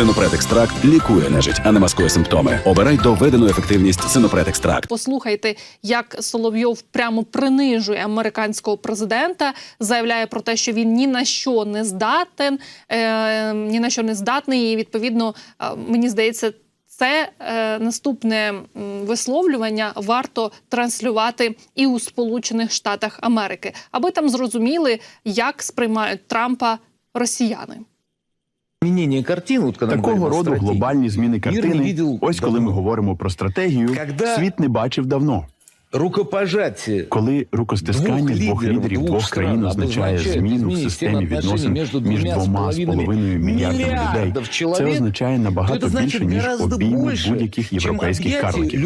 Синопред екстракт лікує нежить, а не маскує симптоми. Обирай доведену ефективність Синопред екстракт. Послухайте, як Соловйов прямо принижує американського президента, заявляє про те, що він ні на що не здатен, е, ні на що не здатний. І відповідно, е, мені здається. Це е, наступне висловлювання варто транслювати і у Сполучених Штатах Америки, аби там зрозуміли, як сприймають Трампа росіяни. Изменение картин, вот когда мы Такого говорим о роду стратегии, глобальні зміни мир не картини. видел Ось коли ми давно. говоримо про стратегію, Когда- світ не бачив давно. Рукопожатие Коли рукостискання Двох двох лідерів лідерів двох двох країн стран означає обозначає зміну в зміни системі системи відносин відносин між між двома з двома з половиною мільярдами людей, мільярдів це чоловік, означає набагато то это значит більше ніж гораздо обійми больше, будь-яких чем європейських объятия карликів.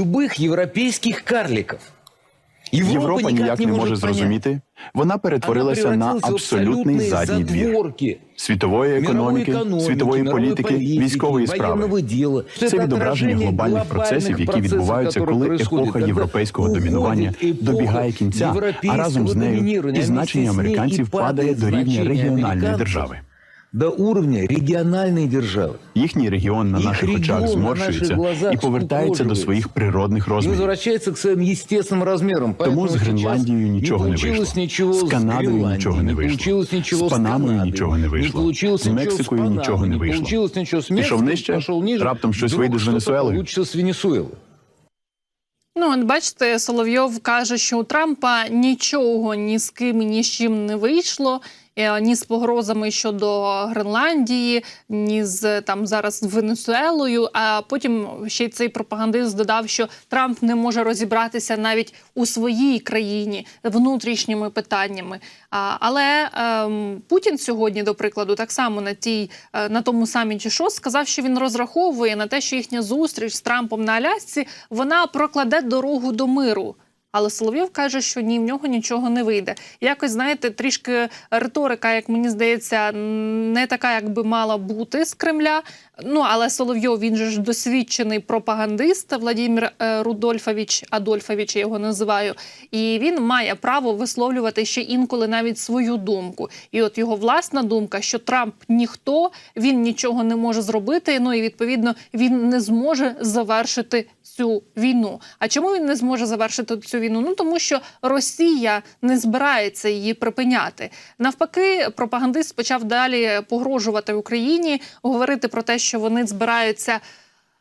любых европейских карликов. Європа ніяк не може понять. зрозуміти. Вона перетворилася Она на превратилась в абсолютний абсолютные задній двір задворки світової мировой економіки, экономики, світової мировой політики, политики, військової военного справи. дела. Це Это відображення отражение глобальних глобальных процесів, які процессов, відбуваються, которые коли происходят, епоха когда європейського уходит домінування епоха добігає кінця, а разом з європейського нею домінування, і а значення вместе з нею американців і падає падає до рівня значення регіональної американців. держави. до уровня региональной державы. Їхній регіон на Їх наших регіон очах на зморщується наших глазах і повертається до скукожується. своїх природних И розмірів. возвращается к своим естественным размерам. Тому Поэтому з сейчас Гренландією нічого не получилось вийшло. ничего З Канадою Гренландией, нічого не не вийшло. получилось ничего З Панамою Канадой, нічого не Не вийшло. получилось З ничего Мексикою Панамой, нічого не вийшло. получилось ничего с Пішов Мексикой, нижче, пошел ниже. раптом щось Вдруг вийде з что-то Венесуели. получится с Венесуэлы. Ну, от бачите, Соловйов каже, що у Трампа нічого ні з ким, ні з чим не вийшло. е, Ні з погрозами щодо Гренландії, ні з там зараз Венесуелою. А потім ще й цей пропагандист додав, що Трамп не може розібратися навіть у своїй країні внутрішніми питаннями. Але ем, Путін сьогодні, до прикладу, так само на тій е, на тому саміті ШОС сказав, що він розраховує на те, що їхня зустріч з Трампом на Алясці вона прокладе дорогу до миру. Але Соловйов каже, що ні, в нього нічого не вийде. Якось знаєте, трішки риторика, як мені здається, не така, як би мала бути з Кремля. Ну але Соловйов він же ж досвідчений пропагандист Владимир е, Рудольфович Адольфович, я його називаю. І він має право висловлювати ще інколи навіть свою думку. І от його власна думка, що Трамп ніхто, він нічого не може зробити. Ну і відповідно він не зможе завершити цю війну. А чому він не зможе завершити цю війну? Ну тому що Росія не збирається її припиняти. Навпаки, пропагандист почав далі погрожувати Україні, говорити про те, що вони збираються.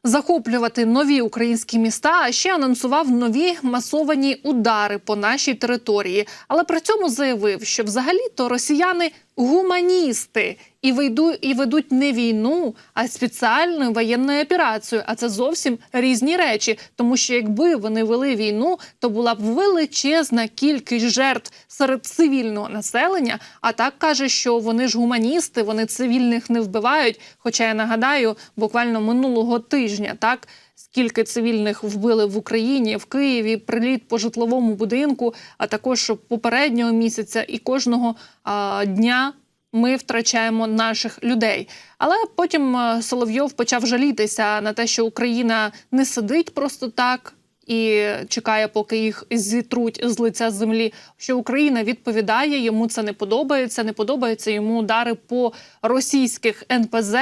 Захоплювати нові українські міста, а ще анонсував нові масовані удари по нашій території. Але при цьому заявив, що взагалі-то росіяни гуманісти і вийду, і ведуть не війну, а спеціальну воєнну операцію. А це зовсім різні речі. Тому що якби вони вели війну, то була б величезна кількість жертв серед цивільного населення. А так каже, що вони ж гуманісти, вони цивільних не вбивають. Хоча я нагадаю, буквально минулого тижня так. Скільки цивільних вбили в Україні, в Києві, приліт по житловому будинку, а також попереднього місяця і кожного а, дня ми втрачаємо наших людей. Але потім Соловйов почав жалітися на те, що Україна не сидить просто так. І чекає, поки їх зітруть з лиця землі. Що Україна відповідає, йому це не подобається. Не подобаються йому удари по російських НПЗ.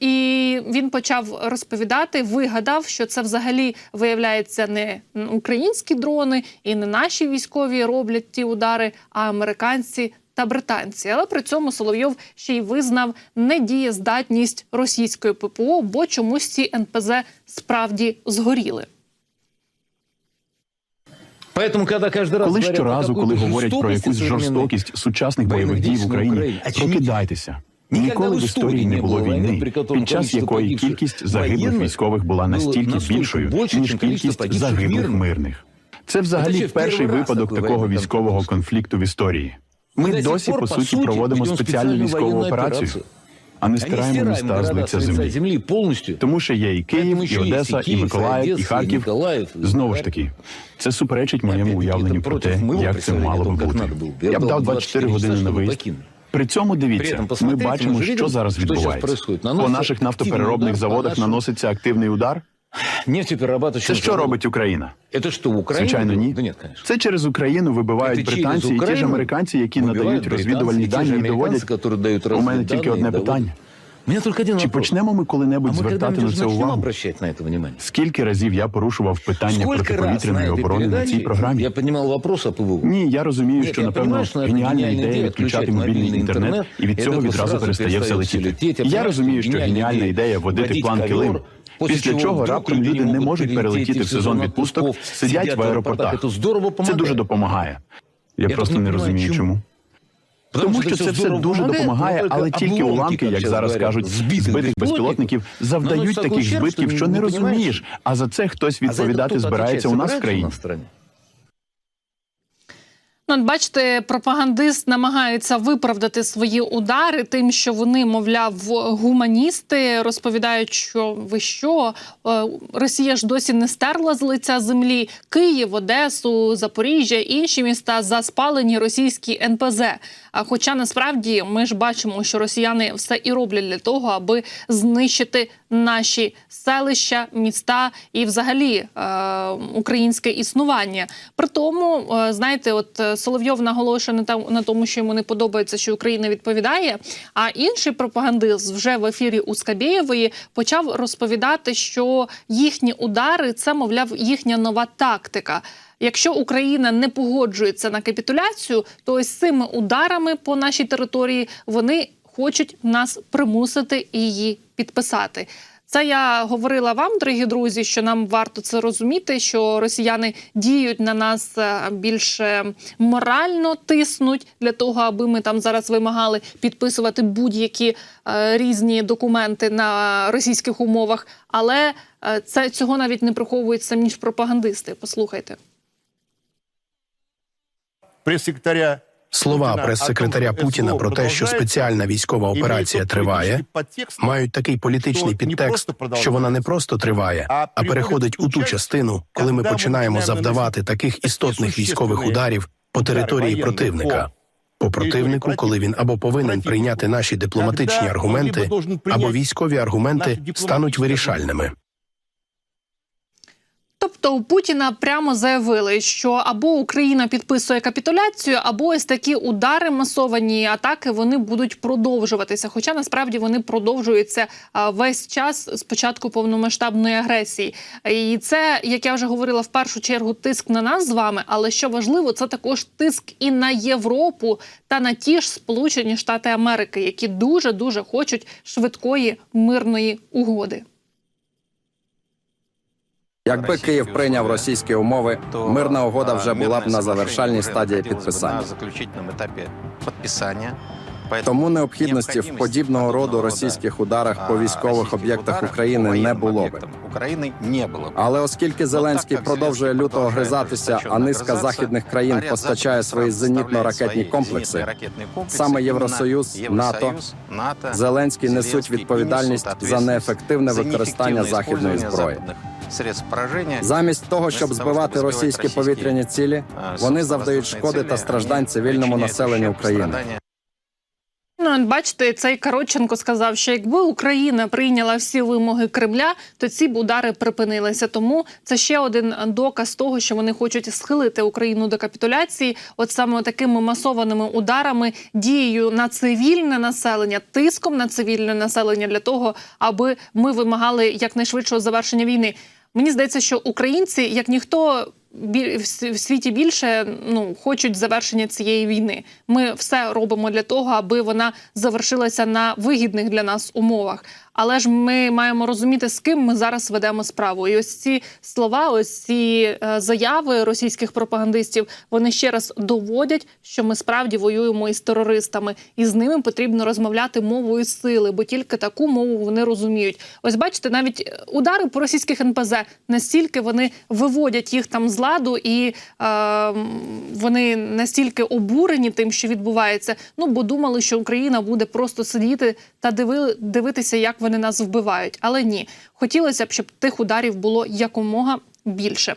І він почав розповідати, вигадав, що це взагалі виявляється не українські дрони і не наші військові роблять ті удари, а американці та британці. Але при цьому Соловйов ще й визнав недієздатність російської ППО, бо чомусь ці НПЗ справді згоріли. Поэтому, когда каждый раз Коли говорят щоразу, коли говорять про якусь жорстокість сучасних бойових дій в Україні, прокидайтеся. Ніколи в історії не було війни, під час якої кількість загиблих військових була настільки більшою, ніж кількість загиблих мирних. Це взагалі перший випадок такого військового конфлікту в історії. Ми досі по суті проводимо спеціальну військову операцію а не Они стираємо стираем міста з города лиця с лица землі. земли полностью. Тому що є і Київ, Поэтому і ще є Одеса, і і Київ, і Миколаїв, і Одеса, і Харків. Миколаїв, і Знову ж Харків. таки, це суперечить моєму Опять-таки, уявленню это про те, против моего як це представления мало о би том, как бути. надо было бы. Я Я б дал дав 24 24 години часа, на чтобы виїзд. покинуть. При цьому При дивіться, этом ми посмотрите, бачимо, ми ж що видим, зараз що зараз відбувається. происходит. По Наноситься наших активний нафтопереробних удар по заводах нашим- наноситься активний удар. Нефтеперерабатывающим Це що заводом. робить Україна? Это что, Украина? Звичайно, ні. Да нет, конечно. Це через Україну вибивають Это через британці і ті ж Украину американці, які выбивают надають британцы розвідувальні и те же дані і американцы, доводять. которые дают У мене разведданные тільки и одне доводят. питання. У меня только один Чи вопрос. почнемо ми а коли-небудь мы звертати когда-нибудь на уже це начнем увагу? обращать на это внимание? Скільки разів я порушував питання Сколько раз на протиповітряної этой оборони на цій передаче програмі? я поднимал вопрос о ПВО? Ні, я розумію, Ні, що я напевно понимаю, що це геніальна геніальна ідея ідея відключати відключати мобільний мобільний інтернет, інтернет, і від і цього це відразу одразу перестає все перестає летіти. летіти. Я Я понимаю, розумію, що що геніальна геніальна ідея ідея водити водити план ковер, килим. після чого раптом люди не можуть перелетіти в сезон відпусток, сидять в аеропортах. Це дуже допомагає. Я просто не розумію, чому. чому. Тому що це все дуже допомагає, але тільки уламки, як зараз кажуть, збитих безпілотників завдають таких збитків, що не розумієш. А за це хтось відповідати збирається у нас в країні. Ну, бачите, пропагандист намагається виправдати свої удари тим, що вони, мовляв, гуманісти розповідають, що ви що е, Росія ж досі не стерла з лиця землі Київ, Одесу, Запоріжжя, інші міста за спалені російські НПЗ. А хоча насправді ми ж бачимо, що росіяни все і роблять для того, аби знищити наші селища, міста і, взагалі, е, українське існування. При тому, е, знаєте, от е, Соловйов наголошує на тому, що йому не подобається, що Україна відповідає. А інший пропагандист вже в ефірі у Скабєєвої почав розповідати, що їхні удари це, мовляв, їхня нова тактика. Якщо Україна не погоджується на капітуляцію, то ось цими ударами по нашій території вони хочуть нас примусити її підписати. Це я говорила вам, дорогі друзі, що нам варто це розуміти, що росіяни діють на нас е, більше морально тиснуть для того, аби ми там зараз вимагали підписувати будь-які е, різні документи на російських умовах. Але е, це цього навіть не приховують самі ж пропагандисти. Послухайте. прес-секретаря Слова прес-секретаря Путіна про те, що спеціальна військова операція триває, мають такий політичний підтекст, що вона не просто триває, а переходить у ту частину, коли ми починаємо завдавати таких істотних військових ударів по території противника. по противнику, коли він або повинен прийняти наші дипломатичні аргументи, або військові аргументи стануть вирішальними. Тобто у Путіна прямо заявили, що або Україна підписує капітуляцію, або ось такі удари масовані атаки вони будуть продовжуватися. Хоча насправді вони продовжуються весь час з початку повномасштабної агресії. І це, як я вже говорила, в першу чергу тиск на нас з вами. Але що важливо, це також тиск і на Європу та на ті ж Сполучені Штати Америки, які дуже дуже хочуть швидкої мирної угоди. Якби Київ прийняв російські умови, мирна угода вже була б на завершальній стадії підписання. Тому необхідності в подібного роду російських ударах по військових об'єктах України не було би. України не було б. Але оскільки Зеленський продовжує люто огризатися, а низка західних країн постачає свої зенітно-ракетні комплекси, саме Євросоюз, НАТО, Зеленський несуть відповідальність за неефективне використання західної зброї. Замість того, щоб збивати російські повітряні цілі, вони завдають шкоди та страждань цивільному населенню України. Ну, бачите, цей Коротченко сказав, що якби Україна прийняла всі вимоги Кремля, то ці б удари припинилися. Тому це ще один доказ того, що вони хочуть схилити Україну до капітуляції, от саме такими масованими ударами, дією на цивільне населення, тиском на цивільне населення для того, аби ми вимагали якнайшвидшого завершення війни. Мені здається, що українці, як ніхто в світі більше ну хочуть завершення цієї війни. Ми все робимо для того, аби вона завершилася на вигідних для нас умовах. Але ж ми маємо розуміти, з ким ми зараз ведемо справу. І ось ці слова, ось ці е, заяви російських пропагандистів, вони ще раз доводять, що ми справді воюємо із терористами, і з ними потрібно розмовляти мовою сили, бо тільки таку мову вони розуміють. Ось бачите, навіть удари по російських НПЗ настільки вони виводять їх там з ладу, і е, вони настільки обурені тим, що відбувається. Ну бо думали, що Україна буде просто сидіти та диви, дивитися, як вони нас вбивають. Але ні, хотілося б, щоб тих ударів було якомога більше.